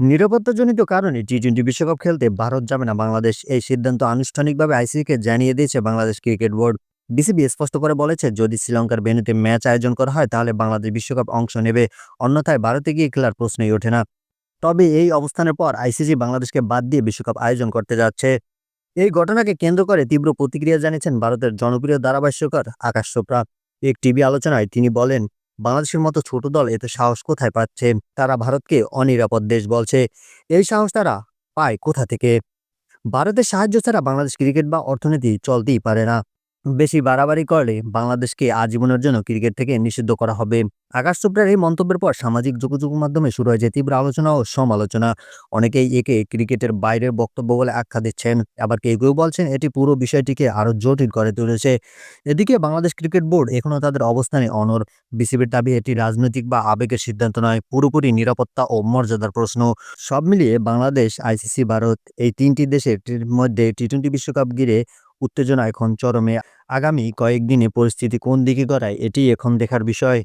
নিরাপত্তাজনিত কারণে T twenty বিশ্বকাপ খেলতে ভারত যাবে না। বাংলাদেশ এই সিদ্ধান্ত আনুষ্ঠানিকভাবে আইসিসিকে জানিয়ে দিয়েছে বাংলাদেশ ক্রিকেট বোর্ড। বিসিবি স্পষ্ট করে বলেছে, যদি শ্রীলঙ্কার ভেন্যুতে ম্যাচ আয়োজন করা হয়, তাহলে বাংলাদেশ বিশ্বকাপ অংশ নেবে। অন্যথায় ভারতে গিয়ে খেলার প্রশ্নই ওঠে না। তবে এই অবস্থানের পর আইসিসি বাংলাদেশকে বাদ দিয়ে বিশ্বকাপ আয়োজন করতে যাচ্ছে। এই ঘটনাকে কেন্দ্র করে তীব্র প্রতিক্রিয়া জানিয়েছেন ভারতের জনপ্রিয় ধারাভাষ্যকার আকাশ চোপড়া। এক টিভি আলোচনায় তিনি বলেন বাংলাদেশের মতো ছোট দল এতে সাহস কোথায় পাচ্ছে? তারা ভারতকে অনিরাপদ দেশ বলছে। এই সাহস তারা পায় কোথা থেকে? ভারতের সাহায্য ছাড়া বাংলাদেশ ক্রিকেট বা অর্থনীতি চলতেই পারে না। বেশি বাড়াবাড়ি করলে বাংলাদেশকে আজীবনের জন্য ক্রিকেট থেকে নিষিদ্ধ করা হবে। আকাশ চোপড়ার এই মন্তব্যের পর সামাজিক যোগাযোগ মাধ্যমে শুরু হয়েছে তীব্র আলোচনা ও সমালোচনা। অনেকেই একে ক্রিকেটের বাইরের বক্তব্য বলে আখ্যা দিচ্ছেন, আবার কেউ কেউ বলছেন এটি পুরো বিষয়টিকে আরও জটিল করে তুলেছে। এদিকে বাংলাদেশ ক্রিকেট বোর্ড এখনও তাদের অবস্থানে অনর বিসিবির দাবি এটি রাজনৈতিক বা আবেগের সিদ্ধান্ত নয়, পুরোপুরি নিরাপত্তা ও মর্যাদার প্রশ্ন। সব মিলিয়ে বাংলাদেশ, আইসিসি, ভারত এই তিনটি দেশের মধ্যে টি টোয়েন্টি বিশ্বকাপ ঘিরে উত্তেজনা এখন চরমে। আগামী কয়েকদিনে পরিস্থিতি কোন দিকে গড়ায় এটি এখন দেখার বিষয়।